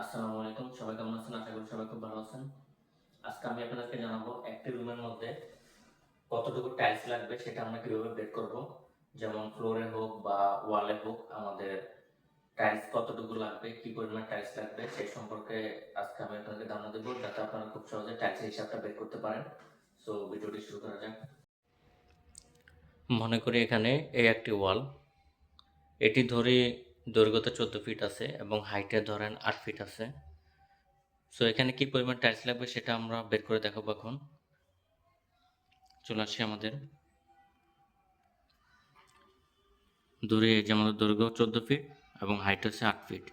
আসসালামু আলাইকুম, সবাই কেমন আছেন? আশা করি সবাই খুব ভালো আছেন। আজকে আমি আপনাদেরকে জানাব একটি রুমের মধ্যে কতটুকু টাইলস লাগবে সেটা আমরা কীভাবে বের করব। যেমন ফ্লোরে হোক বা ওয়ালে হোক, আমাদের টাইলস কতটুকু লাগবে, কি পরিমাণ টাইলস লাগবে সেই সম্পর্কে আজকে আমি আপনাদেরকে ধারণা দেবো, যাতে আপনারা খুব সহজে টাইলসের হিসাবটা বের করতে পারেন। সো ভিডিওটি শুরু করা যাক। মনে করি এখানে এই একটি ওয়াল এটি ধরে দৈর্ঘ্যতে চোদ্দ ফিট আছে এবং হাইটে ধরেন আট ফিট আছে। সো এখানে কি পরিমাণ টাইলস লাগবে সেটা আমরা বের করে দেখাবো এখন। চলে আসি আমাদের। দূরে যে আমাদের দৈর্ঘ্য চোদ্দ ফিট এবং হাইট হচ্ছে আট ফিট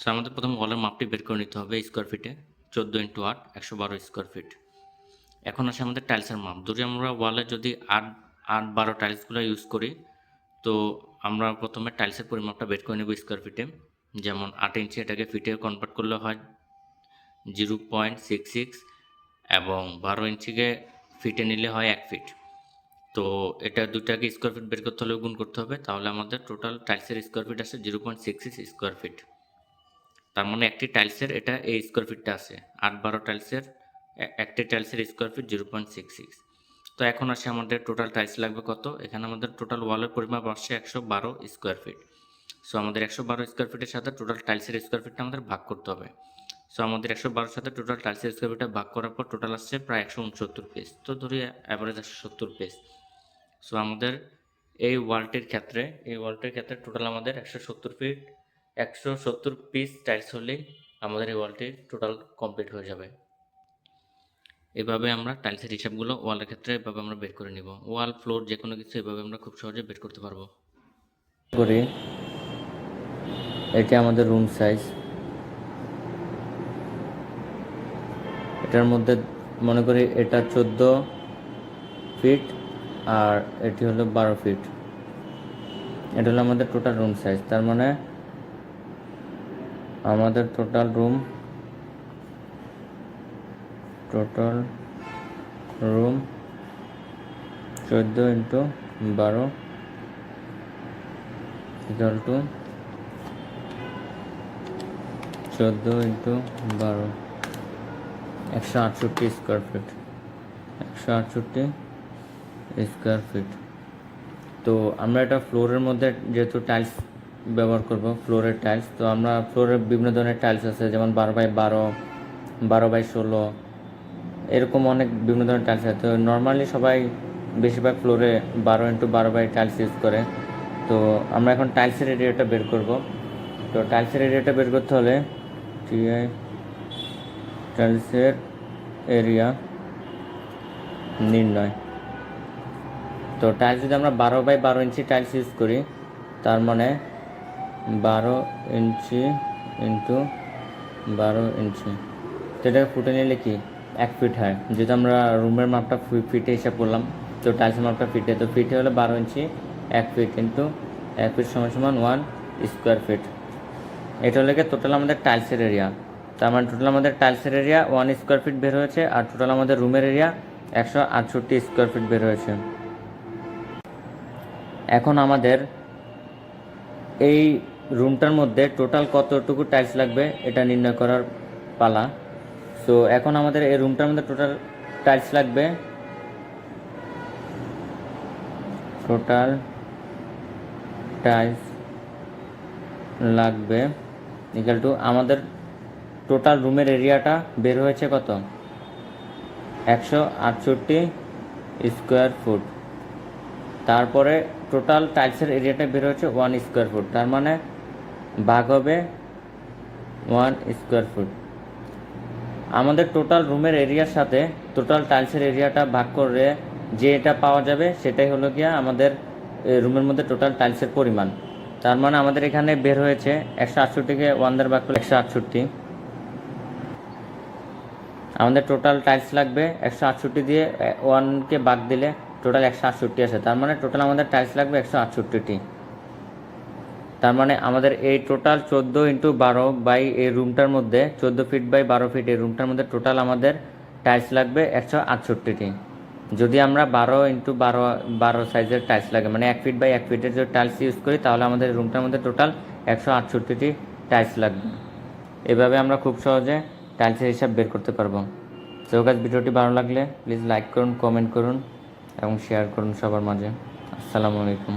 সো আমাদের প্রথম ওয়ালের মাপটি বের করে নিতে হবে স্কোয়ার ফিটে চোদ্দ ইন্টু আট, একশো বারো স্কোয়ার ফিট এখন আসে আমাদের টাইলসের মাপ। যদি আমরা ওয়ালে যদি আট আট, বারো টাইলসগুলো ইউজ করি তো আমরা প্রথমে টাইলসের পরিমাপটা বের করে নেব স্কোয়ার ফিটে যেমন আট ইঞ্চি এটাকে ফিটে কনভার্ট করলে হয় জিরো পয়েন্ট সিক্স সিক্স এবং বারো ইঞ্চিকে ফিটে নিলে হয় এক ফিট তো এটা দুটাকে স্কোয়ার ফিট বের করতে হলে গুণ করতে হবে। তাহলে আমাদের টোটাল টাইলসের স্কোয়ার ফিট আসে zero point six six square feet তার মানে একটি টাইলসের এটা এই স্কোয়ার ফিটটা আছে। আট বারো টাইলসের একটি টাইলসের square feet zero point six six তো এখন আসে আমাদের টোটাল টাইলস লাগবে কত? এখানে আমাদের টোটাল ওয়ালের পরিমাপ আসছে একশো বারো স্কোয়ার ফিট সো আমাদের একশো বারো স্কোয়ার ফিটের সাথে টোটাল টাইলসের স্কোয়ার ফিটটা আমাদের ভাগ করতে হবে। সো আমাদের একশো বারোর সাথে টোটাল টাইলসের স্কোয়ার ফিটটা ভাগ করার পর টোটাল আসছে প্রায় একশো উনসত্তর পেজ তো ধরি অ্যাভারেজ আসছে সত্তর পেজ সো আমাদের এই ওয়ালটির ক্ষেত্রে, এই ওয়ালটির ক্ষেত্রে টোটাল আমাদের একশো সত্তর ফিট একশো সত্তর পিস টাইলস হলেই আমাদের এই ওয়ালটি টোটাল কমপ্লিট হয়ে যাবে। এভাবে আমরা টাইলসের হিসাবগুলো ওয়ালের ক্ষেত্রে এভাবে আমরা বের করে নিব। ওয়াল ফ্লোর যে কোনো কিছু এভাবে আমরা খুব সহজে বের করতে পারব। করি। এটা আমাদের রুম সাইজ এটার মধ্যে মনে করি এটা চোদ্দ ফিট আর এটি হলো বারো ফিট এটা হলো আমাদের টোটাল রুম সাইজ তার মানে আমাদের টোটাল রুম টোটাল রুম চোদ্দ ইন্টু বারো ইকুয়াল টু চোদ্দ ইন্টু বারো। একশো আটষট্টি স্কোয়ার ফিট। একশো আটষট্টি স্কোয়ার ফিট। তো আমরা এটা ফ্লোরের মধ্যে যেহেতু টাইলস ব্যবহার করব, ফ্লোরের টাইলস, তো আমরা ফ্লোরের বিভিন্ন ধরনের টাইলস আছে, যেমন বারো বাই বারো বারো বাই ষোলো এরকম অনেক বিভিন্ন ধরনের টাইলস আছে। তো নর্মালি সবাই বেশিরভাগ ফ্লোরে বারো ইন্টু বারো বাই টাইলস ইউজ করে। তো আমরা এখন টাইলসের এরিয়াটা বের করব। তো টাইলসের এরিয়াটা বের করতে হলে টিআই টাইলসের এরিয়া নির্ণয়। তো টাইলস যদি আমরা বারো বাই বারো ইঞ্চি টাইলস ইউজ করি, তার মানে বারো ইঞ্চি ইন্টু বারো ইঞ্চি তো এটাকে ফুটে নিলে কি? এক ফিট হয় যেহেতু আমরা রুমের মাপটা ফিটে হিসাব করলাম, তো টাইলসের মাপটা ফিটে তো ফিটে হলে বারো ইঞ্চি, এক ফিট কিন্তু এক ফিট সমান সমান ওয়ান স্কোয়ার ফিট এটা হলে টোটাল আমাদের টাইলসের এরিয়া তার মানে টোটাল আমাদের টাইলসের এরিয়া ওয়ান স্কোয়ার ফিট বের হয়েছে, আর টোটাল আমাদের রুমের এরিয়া একশো আটষট্টি স্কোয়ার ফিট বের হয়েছে। এখন আমাদের এই রুমটার মধ্যে টোটাল কতটুকু টাইলস লাগবে, এটা নির্ণয় করার পালা। সো এখন আমাদের এই রুমটার মধ্যে টোটাল টাইলস লাগবে। টোটাল টাইলস লাগবে। ইকাল টু আমাদের টোটাল রুমের এরিয়াটা বের হয়েছে কত? একশো আটষট্টি স্কোয়ার ফুট তারপরে টোটাল টাইলসের এরিয়াটা বের হচ্ছে ওয়ান স্কোয়ার ফুট তার মানে ভাগ হবে ওয়ান স্কোয়ার ফুট আমাদের টোটাল রুমের এরিয়ার সাথে টোটাল টাইলসের এরিয়াটা ভাগ করে যে এটা পাওয়া যাবে, সেটাই হলো গিয়া আমাদের রুমের মধ্যে টোটাল টাইলসের পরিমাণ। তার মানে আমাদের এখানে বের হয়েছে একশো আটষট্টিকে ওয়ান ভাগ করলে একশো আটষট্টি। আমাদের টোটাল টাইলস লাগবে একশো আটষট্টি দিয়ে ওয়ানকে বাদ দিলে টোটাল একশো আটষট্টি আছে তার মানে টোটাল আমাদের টাইলস লাগবে একশো আটষট্টিটি। তার মানে আমাদের এই টোটাল চোদ্দ ইন্টু বারো বাই এই রুমটার মধ্যে, চোদ্দ ফিট বাই বারো ফিট এই রুমটার মধ্যে টোটাল আমাদের টাইলস লাগবে একশো আটষট্টিটি। যদি আমরা বারো ইন্টু বারো বারো সাইজের টাইলস লাগে মানে এক ফিট বাই এক ফিটের যদি টাইলস ইউজ করি, তাহলে আমাদের রুমটার মধ্যে টোটাল একশো আটষট্টিটি টাইলস লাগবে। এভাবে আমরা খুব সহজে টাইলসের হিসাব বের করতে পারব। তো গাছ ভিডিওটি ভালো লাগলে প্লিজ লাইক করুন কমেন্ট করুন এবং শেয়ার করুন সবার মাঝে। আসসালামু আলাইকুম।